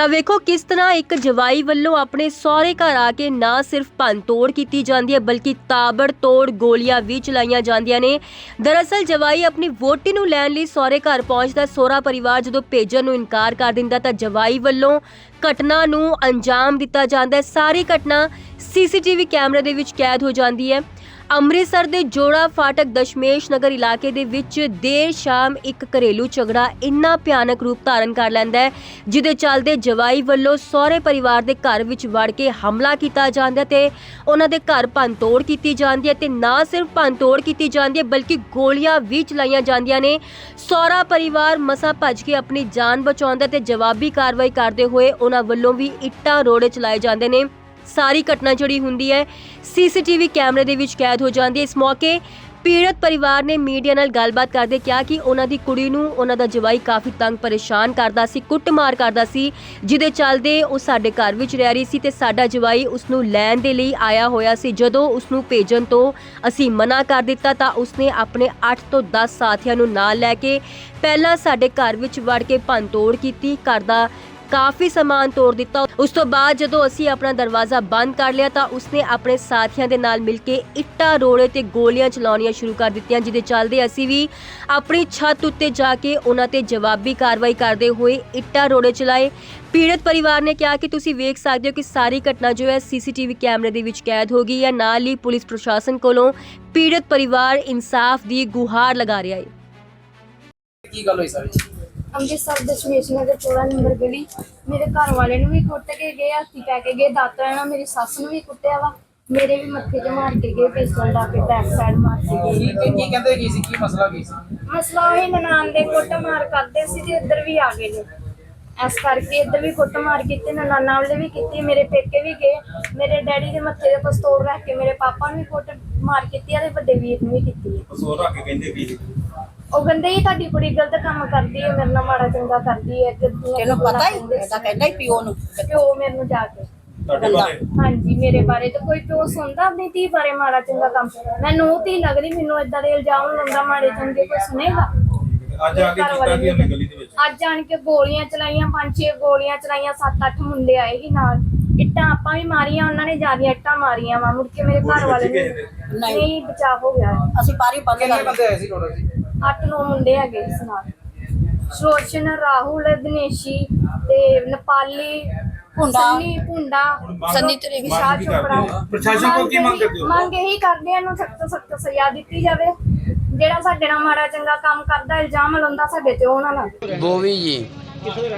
ਤਾਂ ਵੇਖੋ ਕਿਸ ਤਰ੍ਹਾਂ ਇੱਕ ਜਵਾਈ ਵੱਲੋਂ ਆਪਣੇ ਸਹੁਰੇ ਘਰ ਆ ਕੇ ਨਾ ਸਿਰਫ ਭੰਨਤੋੜ ਕੀਤੀ ਜਾਂਦੀ ਹੈ, ਬਲਕਿ ਤਾਬੜ-ਤੋੜ ਗੋਲੀਆਂ ਵੀ ਚਲਾਈਆਂ ਜਾਂਦੀਆਂ ਨੇ। ਦਰਅਸਲ ਜਵਾਈ ਆਪਣੀ ਵੋਟੀ ਨੂੰ ਲੈਣ ਲਈ ਸਹੁਰੇ ਘਰ ਪਹੁੰਚਦਾ, ਸਹੁਰਾ ਪਰਿਵਾਰ ਜਦੋਂ ਭੇਜਣ ਨੂੰ ਇਨਕਾਰ ਕਰ ਦਿੰਦਾ ਤਾਂ ਜਵਾਈ ਵੱਲੋਂ ਘਟਨਾ ਨੂੰ ਅੰਜਾਮ ਦਿੱਤਾ ਜਾਂਦਾ ਹੈ। ਸਾਰੀ ਘਟਨਾ ਸੀਸੀਟੀਵੀ ਕੈਮਰੇ ਦੇ ਵਿੱਚ ਕੈਦ ਹੋ ਜਾਂਦੀ ਹੈ। ਅੰਮ੍ਰਿਤਸਰ ਦੇ ਜੋੜਾ ਫਾਟਕ ਦਸ਼ਮੇਸ਼ ਨਗਰ ਇਲਾਕੇ ਦੇ ਵਿੱਚ ਦੇਰ ਸ਼ਾਮ ਇੱਕ ਘਰੇਲੂ ਝਗੜਾ ਇੰਨਾ ਭਿਆਨਕ ਰੂਪ ਧਾਰਨ ਕਰ ਲੈਂਦਾ ਹੈ, ਜਿਹਦੇ ਚੱਲਦੇ ਜਵਾਈ ਵੱਲੋਂ ਸਹੁਰੇ ਪਰਿਵਾਰ ਦੇ ਘਰ ਵਿੱਚ ਵੜ ਕੇ ਹਮਲਾ ਕੀਤਾ ਜਾਂਦਾ ਹੈ ਤੇ ਉਹਨਾਂ ਦੇ ਘਰ ਭੰਨਤੋੜ ਕੀਤੀ ਜਾਂਦੀ ਹੈ ਤੇ ਨਾ ਸਿਰਫ ਭੰਨਤੋੜ ਕੀਤੀ ਜਾਂਦੀ ਹੈ, ਬਲਕਿ ਗੋਲੀਆਂ ਵੀ ਚਲਾਈਆਂ ਜਾਂਦੀਆਂ ਨੇ। ਸਹੁਰਾ ਪਰਿਵਾਰ ਮਸਾ ਭੱਜ ਕੇ ਆਪਣੀ ਜਾਨ ਬਚਾਉਂਦਾ ਤੇ ਜਵਾਬੀ ਕਾਰਵਾਈ ਕਰਦੇ ਹੋਏ ਉਹਨਾਂ ਵੱਲੋਂ ਵੀ ਇੱਟਾਂ ਰੋੜੇ ਚਲਾਏ ਜਾਂਦੇ ਨੇ। ਸਾਰੀ ਘਟਨਾ ਜਿਹੜੀ ਹੁੰਦੀ ਹੈ, ਸੀਸੀਟੀਵੀ ਕੈਮਰੇ ਦੇ ਵਿੱਚ ਕੈਦ ਹੋ ਜਾਂਦੀ ਹੈ। ਇਸ ਮੌਕੇ ਪੀੜਤ ਪਰਿਵਾਰ ਨੇ ਮੀਡੀਆ ਨਾਲ ਗੱਲਬਾਤ ਕਰਦੇ ਕਿਹਾ ਕਿ ਉਹਨਾਂ ਦੀ ਕੁੜੀ ਨੂੰ ਉਹਨਾਂ ਦਾ ਜਵਾਈ ਕਾਫੀ ਤੰਗ ਪਰੇਸ਼ਾਨ ਕਰਦਾ ਸੀ, ਕੁੱਟਮਾਰ ਕਰਦਾ ਸੀ, ਜਿਹਦੇ ਚੱਲਦੇ ਉਹ ਸਾਡੇ ਘਰ ਵਿੱਚ ਰਹਿ ਰਹੀ ਸੀ ਤੇ ਸਾਡਾ ਜਵਾਈ ਉਸ ਨੂੰ ਲੈਣ ਦੇ ਲਈ ਆਇਆ ਹੋਇਆ ਸੀ। ਜਦੋਂ ਉਸ ਨੂੰ ਭੇਜਣ ਤੋਂ ਅਸੀਂ ਮਨਾ ਕਰ ਦਿੱਤਾ ਤਾਂ ਉਸਨੇ ਆਪਣੇ 8 ਤੋਂ 10 ਸਾਥੀਆਂ ਨੂੰ ਨਾਲ ਲੈ ਕੇ ਪਹਿਲਾਂ ਸਾਡੇ ਘਰ ਵਿੱਚ ਵੜ ਕੇ ਭੰਨਤੋੜ ਕੀਤੀ। ਘਰ ਦਾ ਕਾਫੀ ਸਮਾਨ ਤੋੜ ਦਿੱਤਾ। ਉਸ ਤੋਂ ਬਾਅਦ ਜਦੋਂ ਅਸੀਂ ਆਪਣਾ ਦਰਵਾਜ਼ਾ ਬੰਦ ਕਰ ਲਿਆ ਤਾਂ ਉਸਨੇ ਆਪਣੇ ਸਾਥੀਆਂ ਦੇ ਨਾਲ ਮਿਲ ਕੇ ਇੱਟਾਂ, ਰੋੜੇ ਤੇ ਗੋਲੀਆਂ ਚਲਾਉਣੀਆਂ ਸ਼ੁਰੂ ਕਰ ਦਿੱਤੀਆਂ, ਜਿਹਦੇ ਚੱਲਦੇ ਅਸੀਂ ਵੀ ਆਪਣੀ ਛੱਤ ਉੱਤੇ ਜਾ ਕੇ ਉਹਨਾਂ ਤੇ ਜਵਾਬੀ ਕਾਰਵਾਈ ਕਰਦੇ ਹੋਏ ਇੱਟਾਂ, ਰੋੜੇ ਚਲਾਏ। ਪੀੜਤ ਪਰਿਵਾਰ ਨੇ ਕਿਹਾ ਕਿ ਤੁਸੀਂ ਵੇਖ ਸਕਦੇ ਹੋ ਕਿ ਸਾਰੀ ਘਟਨਾ ਜੋ ਹੈ ਸੀਸੀਟੀਵੀ ਕੈਮਰੇ ਦੇ ਵਿੱਚ ਕੈਦ ਹੋ ਗਈ ਹੈ। ਨਾਲ ਹੀ ਪੁਲਿਸ ਪ੍ਰਸ਼ਾਸਨ ਕੋਲੋਂ ਪੀੜਤ ਪਰਿਵਾਰ ਇਨਸਾਫ ਦੀ ਗੁਹਾਰ ਲਗਾ ਰਿਹਾ ਹੈ। ਕੀ ਗੱਲ ਹੋਈ ਸਾਰੀ? ਅੰਮ੍ਰਿਤਸਰ ਦਸ਼ਮੇਸ਼ ਨਗਰ 14 ਨੰਬਰ ਗਲੀ ਮੇਰੇ ਘਰ ਵਾਲੇ ਨੂੰ ਵੀ ਕੁੱਟ ਕੇ ਗਏ ਹੱਥੀ ਪੈ ਕੇ ਗਏ ਦਾਤਰਾ ਨਾਲ ਮੇਰੀ ਸੱਸ ਨੂੰ ਵੀ ਕੁੱਟਿਆ ਵਾ। ਮੇਰੇ ਵੀ ਮੱਥੇ 'ਚ ਮਾਰ ਕੇ ਗਏ ਪਿਸਤੌਲ ਲਾ ਕੇ ਬੈਕ ਸਾਈਡ ਮਾਰ ਕੇ ਕੀ ਗਏ। ਕੀ- ਕੀ ਕਹਿੰਦੇ ਕੀ ਸੀ? ਕੀ ਮਸਲਾ ਕੀ ਸੀ? ਮਸਲਾ ਉਹ ਨਨਾਣ ਦੇ ਕੁੱਟ ਮਾਰ ਕਰਦੇ ਸੀ ਤੇ ਇੱਧਰ ਵੀ ਆ ਗਏ ਨੇ। ਇਸ ਕਰਕੇ ਇੱਧਰ ਵੀ ਕੁੱਟ ਮਾਰ ਕੀਤੀ ਨਨਾਣਾ ਵਾਲੇ ਵੀ ਕੀਤੀ ਮੇਰੇ ਪੇਕੇ ਵੀ ਗਏ ਮੇਰੇ ਡੈਡੀ ਦੇ ਮੱਥੇ ਤੇ ਪਿਸਤੌਲ ਰੱਖ ਕੇ ਮੇਰੇ ਪਾਪਾ ਨੂੰ ਵੀ ਕੁੱਟ ਮਾਰ ਕੀਤੀ ਆ ਤੇ ਵੱਡੇ ਵੀਰ ਨੂੰ ਵੀ ਕੀਤੀ। ਹੈ ਸੋ ਰੱਖ ਕੇ ਕਹਿੰਦੇ ਕੀ ਉਹ ਕਹਿੰਦੇ ਹੀ ਤੁਹਾਡੀ ਕੁੜੀ ਗਲਤ ਕੰਮ ਕਰਦੀ ਹੈ ਮੇਰੇ ਨਾਲ ਮਾੜਾ ਚੰਗਾ ਕਰਦੀ ਹੈ ਤੈਨੂੰ ਪਤਾ ਹੀ। ਇਹਦਾ ਕਹਿੰਦਾ ਹੀ ਪਿਓ ਨੂੰ। ਪਿਓ ਮੈਨੂੰ ਜਾ ਕੇ। ਤੁਹਾਡੇ ਬਾਰੇ? ਹਾਂਜੀ ਮੇਰੇ ਬਾਰੇ ਤਾਂ ਕੋਈ ਪਿਓ ਸੁਣਦਾ ਆਪਣੀ ਧੀ ਬਾਰੇ ਮਾੜਾ ਚੰਗਾ ਕੰਮ। ਮੈਨੂੰ ਧੀ ਲੱਗਦੀ ਮੈਨੂੰ ਇਦਾਂ ਦੇ ਇਲਜ਼ਾਮ ਲਾਉਂਦਾ ਮਾੜੇ ਚੰਗੇ ਕੋਈ ਸੁਣੇਗਾ। ਅੱਜ ਆ ਕੇ ਕੀਤਾ ਕੀ ਉਹਨੇ ਗਲੀ ਦੇ ਵਿੱਚ? ਅੱਜ ਆਣ ਕੇ ਗੋਲੀਆਂ ਚਲਾਈਆਂ ਪੰਜ ਛੇ ਗੋਲੀਆਂ ਚਲਾਈਆਂ ਸੱਤ ਅੱਠ ਮੁੰਡੇ ਆਏ ਸੀ ਨਾਲ। ਇੱਟਾਂ ਆਪਾਂ ਵੀ ਮਾਰੀਆਂ ਉਹਨਾਂ ਨੇ ਜਿਆਦੀਆਂ ਇੱਟਾਂ ਮਾਰੀਆਂ ਵਾ ਮੁੜ ਕੇ ਮੇਰੇ ਘਰ ਵਾਲੇ ਨੇ। ਨਹੀਂ। ਨਹੀਂ ਬਚਾ ਹੋ ਗਿਆ। ਅਸੀਂ ਬਾਰੀ ਬੰਦ ਕਿੰਨੇ ਕਰ ਬੰਦੇ ਆਏ ਸੀ ਟੋਟਲ ਜੀ ਅੱਠ ਨੌ ਮੁੰਡੇ ਹੈਗੇ ਇਸ ਨਾਲ। ਸ਼ੋਸ਼ਨ ਰਾਹੁਲ ਦਿਨੇਸ਼ੀ ਤੇ ਨੇਪਾਲੀ ਭੁੰਡਾ। ਸੰਨੀ ਭੁੰਡਾ ਸੰਨੀ ਤੇਰੇ ਵਿਸ਼ਾਲ ਮੰਗ ਕੀ ਕਰਦੇ ਚੋਪੜਾ? ਪ੍ਰਸ਼ਾਸਨ ਕੋਲ ਕੀ ਮੰਗ ਕਰਦੇ ਹੋ? ਮੰਗ ਇਹੀ ਕਰਦੇ ਆ ਇਹਨੂੰ ਸਖਤ ਸਖਤ ਸਜ਼ਾ ਦਿੱਤੀ ਜਾਵੇ। ਜਿਹੜਾ ਸਾਡੇ ਨਾਲ ਮਾੜਾ ਚੰਗਾ ਕੰਮ ਕਰਦਾ ਇਲਜ਼ਾਮ ਲਾਉਂਦਾ ਸਾਡੇ ਤੇ ਉਹ ਨਾ ਲਾਵੇ ਬੋਵੀ ਜੀ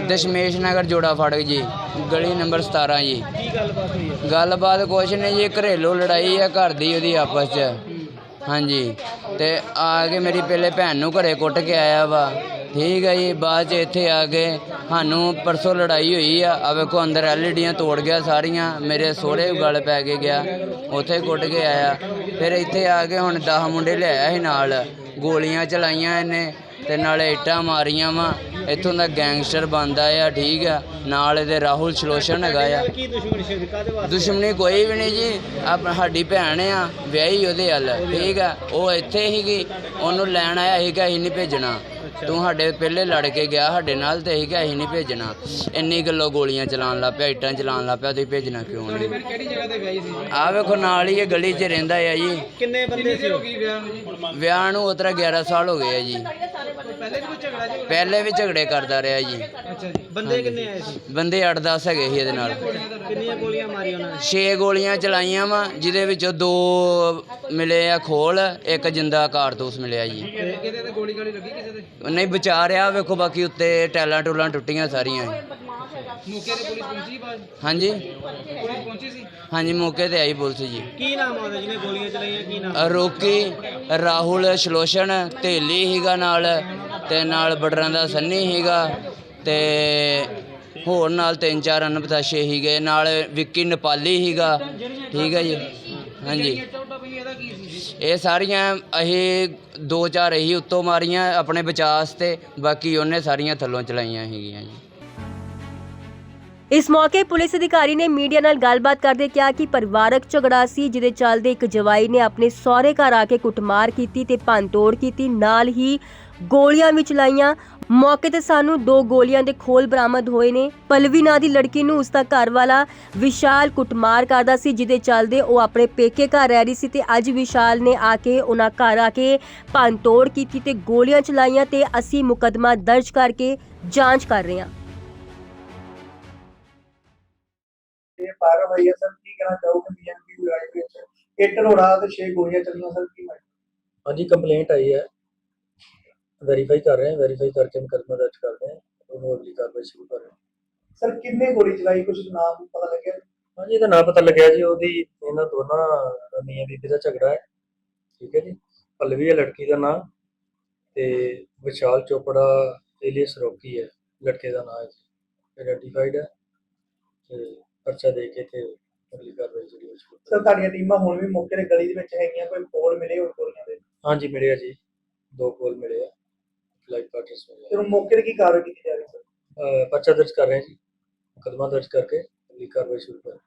ਦਸ਼ਮੇਸ਼ ਨਗਰ ਜੋੜਾ ਫਾਟਕ ਜੀ ਗਲੀ ਨੰਬਰ 17 ਜੀ। ਕੀ ਗੱਲਬਾਤ ਹੋਈ ਹੈ? ਗੱਲਬਾਤ ਕੁਛ ਨਹੀਂ ਜੀ ਘਰੇਲੂ ਲੜਾਈ ਹੈ ਘਰ ਦੀ ਉਹਦੀ ਆਪਸ 'ਚ। ਹਾਂਜੀ। ਤੇ ਆ ਕੇ ਮੇਰੀ ਪਹਿਲੇ ਭੈਣ ਨੂੰ ਘਰੇ ਕੁੱਟ ਕੇ ਆਇਆ ਵਾ। ਠੀਕ ਹੈ ਜੀ, ਬਾਅਦ 'ਚ ਇੱਥੇ ਆ ਕੇ ਸਾਨੂੰ ਪਰਸੋਂ ਲੜਾਈ ਹੋਈ ਆ। ਆ ਵੇਖੋ, ਅੰਦਰ ਐਲਈਡੀਆਂ ਤੋੜ ਗਿਆ ਸਾਰੀਆਂ। ਮੇਰੇ ਸੋਹਰੇ ਗਲ ਪੈ ਕੇ ਗਿਆ। ਉੱਥੇ ਕੁੱਟ ਕੇ ਆਇਆ। ਫਿਰ ਇੱਥੇ ਆ ਕੇ ਹੁਣ 10 ਮੁੰਡੇ ਲਿਆਇਆ ਸੀ ਨਾਲ। ਗੋਲੀਆਂ ਚਲਾਈਆਂ ਇਹਨੇ ਤੇ ਨਾਲੇ ਇੱਟਾਂ ਮਾਰੀਆਂ ਵਾ। ਇੱਥੋਂ ਦਾ ਗੈਂਗਸਟਰ ਬੰਦਾ ਆ ਠੀਕ ਆ। ਨਾਲ ਇਹਦੇ ਰਾਹੁਲ ਸ਼ਲੋਸ਼ਣ ਹੈਗਾ ਆ। ਕੀ ਦੁਸ਼ਮਣੀ ਸੀ ਕਾਦੇ ਵਾਸਤੇ? ਦੁਸ਼ਮਣੀ ਕੋਈ ਵੀ ਨਹੀਂ ਜੀ। ਆਪ ਸਾਡੀ ਭੈਣ ਆ ਵਿਆਹੀ ਉਹਦੇ ਹੱਲ ਠੀਕ ਆ। ਉਹ ਇੱਥੇ ਹੀਗੀ ਉਹਨੂੰ ਲੈਣ ਆਇਆ ਸੀਗਾ ਅਸੀਂ ਨਹੀਂ ਭੇਜਣਾ। ਤੂੰ ਸਾਡੇ ਪਹਿਲੇ ਲੜ ਕੇ ਗਿਆ ਸਾਡੇ ਨਾਲ ਤੇ ਅਸੀਂ ਕਿਹਾ ਅਸੀਂ ਨਹੀਂ ਭੇਜਣਾ। ਇੰਨੀ ਗੱਲੋਂ ਗੋਲੀਆਂ ਚਲਾਉਣ ਲੱਗ ਪਿਆ ਇੱਟਾਂ ਚਲਾਉਣ ਲੱਗ ਪਿਆ ਤੁਸੀਂ ਭੇਜਣਾ ਕਿਉਂ ਨਹੀਂ? ਕਿਹੜੀ ਜਗ੍ਹਾ ਤੇ ਵਿਆਹੀ ਸੀ? ਆ ਵੇਖੋ ਨਾਲ ਹੀ ਇਹ ਗਲੀ 'ਚ ਰਹਿੰਦਾ ਆ ਜੀ। ਕਿੰਨੇ ਬੰਦੇ ਸੀ? ਵਿਆਹ ਨੂੰ ਉਤਰਾ 11 ਸਾਲ ਹੋ ਗਏ ਆ ਜੀ। ਪਹਿਲੇ ਵੀ ਕੋਈ ਝਗੜਾ ਜੀ ਪਹਿਲੇ ਵੀ ਝਗੜੇ ਕਰਦਾ ਰਿਹਾ ਜੀ। ਅੱਛਾ ਜੀ। ਬੰਦੇ ਕਿੰਨੇ ਆਏ ਸੀ? ਬੰਦੇ 8-10 ਹੈਗੇ ਸੀ ਇਹਦੇ ਨਾਲ। ਕਿੰਨੀਆਂ ਗੋਲੀਆਂ ਮਾਰੀਆਂ ਉਹਨਾਂ ਨੇ? 6 ਗੋਲੀਆਂ ਚਲਾਈਆਂ ਵਾ ਜਿਹਦੇ ਵਿੱਚੋਂ ਦੋ ਮਿਲੇ ਆ ਖੋਲ ਇੱਕ ਜਿੰਦਾ ਕਾਰਤੂਸ ਮਿਲਿਆ ਜੀ। ਤੇ ਕਿਤੇ ਤੇ ਗੋਲੀ ਗਾਲੀ ਲੱਗੀ ਕਿਸੇ ਦੇ ਨਹੀਂ ਬਚਾ ਰਿਹਾ ਵੇਖੋ ਬਾਕੀ ਉੱਤੇ ਟੈਲਾਂ ਟੂਲਾਂ ਟੁੱਟੀਆਂ ਸਾਰੀਆਂ। ਮੌਕੇ ਤੇ ਪੁਲਿਸ ਪਹੁੰਚੀ ਬਾਅਦ? ਹਾਂਜੀ। ਪੁਲਿਸ ਪਹੁੰਚੀ ਸੀ? ਹਾਂਜੀ ਮੌਕੇ ਤੇ ਆਈ ਪੁਲਿਸ ਜੀ। ਕੀ ਨਾਮ ਆਉਂਦਾ ਜਿਹਨੇ ਗੋਲੀਆਂ ਚਲਾਈਆਂ ਕੀ ਨਾਮ? ਰੋਕੀ ਰਾਹੁਲ ਸ਼ਲੋਸ਼ਣ ਢੇਲੀ ਹੀਗਾ ਨਾਲ ਤੇ ਨਾਲ ਬਟਰਾਂ ਦਾ ਸੰਨੀ ਹੀਗਾ ਤੇ ਹੋਰ ਨਾਲ ਤਿੰਨ ਚਾਰ ਅਨਪਤਾਸ਼ੇ ਹੀਗੇ ਨਾਲ ਵਿੱਕੀ ਨੇਪਾਲੀ ਹੀਗਾ ਠੀਕ ਹੈ ਜੀ? ਹਾਂਜੀ। ਇਹ ਸਾਰੀਆਂ ਅਸੀਂ ਦੋ ਚਾਰ ਅਸੀਂ ਉੱਤੋਂ ਮਾਰੀਆਂ ਆਪਣੇ ਬਚਾਅ ਤੇ ਬਾਕੀ ਉਹਨੇ ਸਾਰੀਆਂ ਥੱਲੋਂ ਚਲਾਈਆਂ ਹੈਗੀਆਂ ਜੀ। ਇਸ ਮੌਕੇ ਪੁਲਿਸ ਅਧਿਕਾਰੀ ਨੇ ਮੀਡੀਆ ਨਾਲ ਗੱਲਬਾਤ ਕਰਦੇ ਕਿਹਾ ਕਿ ਪਰਿਵਾਰਕ ਝਗੜਾ ਸੀ, ਜਿਹਦੇ ਚੱਲਦੇ ਇੱਕ ਜਵਾਈ ਨੇ ਆਪਣੇ ਸਹੁਰੇ ਘਰ ਆ ਕੇ ਕੁੱਟਮਾਰ ਕੀਤੀ ਤੇ ਭੰਨਤੋੜ ਕੀਤੀ। ਨਾਲ ਹੀ ਗੋਲੀਆਂ ਵੀ ਚਲਾਈਆਂ। ਮੌਕੇ ਤੇ ਸਾਨੂੰ ਦੋ ਗੋਲੀਆਂ ਦੇ ਖੋਲ ਬਰਾਮਦ ਹੋਏ ਨੇ। ਪਲਵੀ ਨਾਂ ਦੀ ਲੜਕੀ ਨੂੰ ਉਸ ਦਾ ਘਰ ਵਾਲਾ ਵਿਸ਼ਾਲ ਕੁੱਟਮਾਰ ਕਰਦਾ ਸੀ, ਜਿਹਦੇ ਚੱਲਦੇ ਉਹ ਆਪਣੇ ਪੇਕੇ ਘਰ ਰਹਿ ਰਹੀ ਸੀ ਤੇ ਅੱਜ ਵਿਸ਼ਾਲ ਨੇ ਆ ਕੇ ਉਹਨਾਂ ਘਰ ਆ ਕੇ ਭੰਨਤੋੜ ਕੀਤੀ ਤੇ ਗੋਲੀਆਂ ਚਲਾਈਆਂ ਤੇ ਅਸੀਂ ਮੁਕੱਦਮਾ ਦਰਜ ਕਰਕੇ ਜਾਂਚ ਕਰ ਰਹੇ ਹਾਂ। ਫਾਇਰ ਹੋਈ ਹੈ ਸਰ ਕੀ ਕਹਿਣਾ ਚਾਹੋਗੇ ਬੀਐਨਪੀ ਲੜਾਈ ਵਿੱਚ? ਇੱਟ ਰੋੜਾ ਤੇ 6 ਗੋਲੀਆਂ ਚੱਲੀਆਂ ਸਰ ਕੀ ਮਾਇਨੇ? ਹਾਂਜੀ ਕੰਪਲੇਂਟ ਆਈ ਹੈ। ਵੈਰੀਫਾਈ ਕਰ ਰਹੇ ਹਾਂ ਵੈਰੀਫਾਈ ਕਰਕੇ ਮੁਕੱਦਮਾ ਦਰਜ ਕਰਦੇ ਹਾਂ। ਉਹਨੂੰ ਅਗਲੀ ਕਾਰਵਾਈ ਸ਼ੁਰੂ ਕਰ ਰਹੇ ਹਾਂ। ਸਰ ਕਿੰਨੇ ਗੋਲੀ ਚਲਾਈ? ਕੁਝ ਨਾਮ ਪਤਾ ਲੱਗਿਆ? ਹਾਂਜੀ ਇਹਦਾ ਨਾਂ ਪਤਾ ਲੱਗਿਆ ਜੀ ਉਹਦੀ ਇਹਨਾਂ ਦੋਨਾਂ ਮੀਆਂ ਬੀਬੀ ਦਾ ਝਗੜਾ ਹੈ। ਠੀਕ ਹੈ ਜੀ ਪਲਵੀ ਹੈ ਲੜਕੀ ਦਾ ਨਾਂ ਤੇ ਵਿਸ਼ਾਲ ਚੋਪੜਾ ਏਲੀਅਸ ਰੋਕੀ ਹੈ ਲੜਕੇ ਦਾ ਨਾਂ ਹੈ ਆਈਡੈਂਟੀਫਾਈਡ ਹੈ ਤੇ ਪਰਚਾ ਦੇ ਕੇ ਤੇ ਅਗਲੀ ਕਾਰਵਾਈ ਜਿਹੜੀ ਉਹ ਸ਼ੁਰੂ ਤੁਹਾਡੀਆਂ ਟੀਮਾਂ ਹੁਣ ਵੀ ਮੌਕੇ ਤੇ ਗਲੀ ਦੇ ਵਿੱਚ ਹੈਗੀਆਂ ਕੋਈ ਕੋਲ ਮਿਲੇ ਹੋਰ ਗੋਲੀਆਂ ਦੇ? ਹਾਂਜੀ ਮਿਲਿਆ ਜੀ। ਦੋ ਕੋਲ ਮਿਲੇ ਆ। ਲਾਈਵ ਪਾਰਟਨਰਸ ਮਿਲੇ ਫਿਰ ਉਹ ਮੌਕੇ ਤੇ ਕੀ ਕਾਰਵਾਈ ਕੀਤੀ ਜਾ ਰਹੀ ਸਰ? ਆ। ਅਹ ਪਰਚਾ ਦਰਜ ਕਰ ਰਹੇ ਹਾਂ ਜੀ। ਮੁਕੱਦਮਾ ਦਰਜ ਕਰਕੇ ਅਗਲੀ ਕਾਰਵਾਈ ਸ਼ੁਰੂ ਕਰ।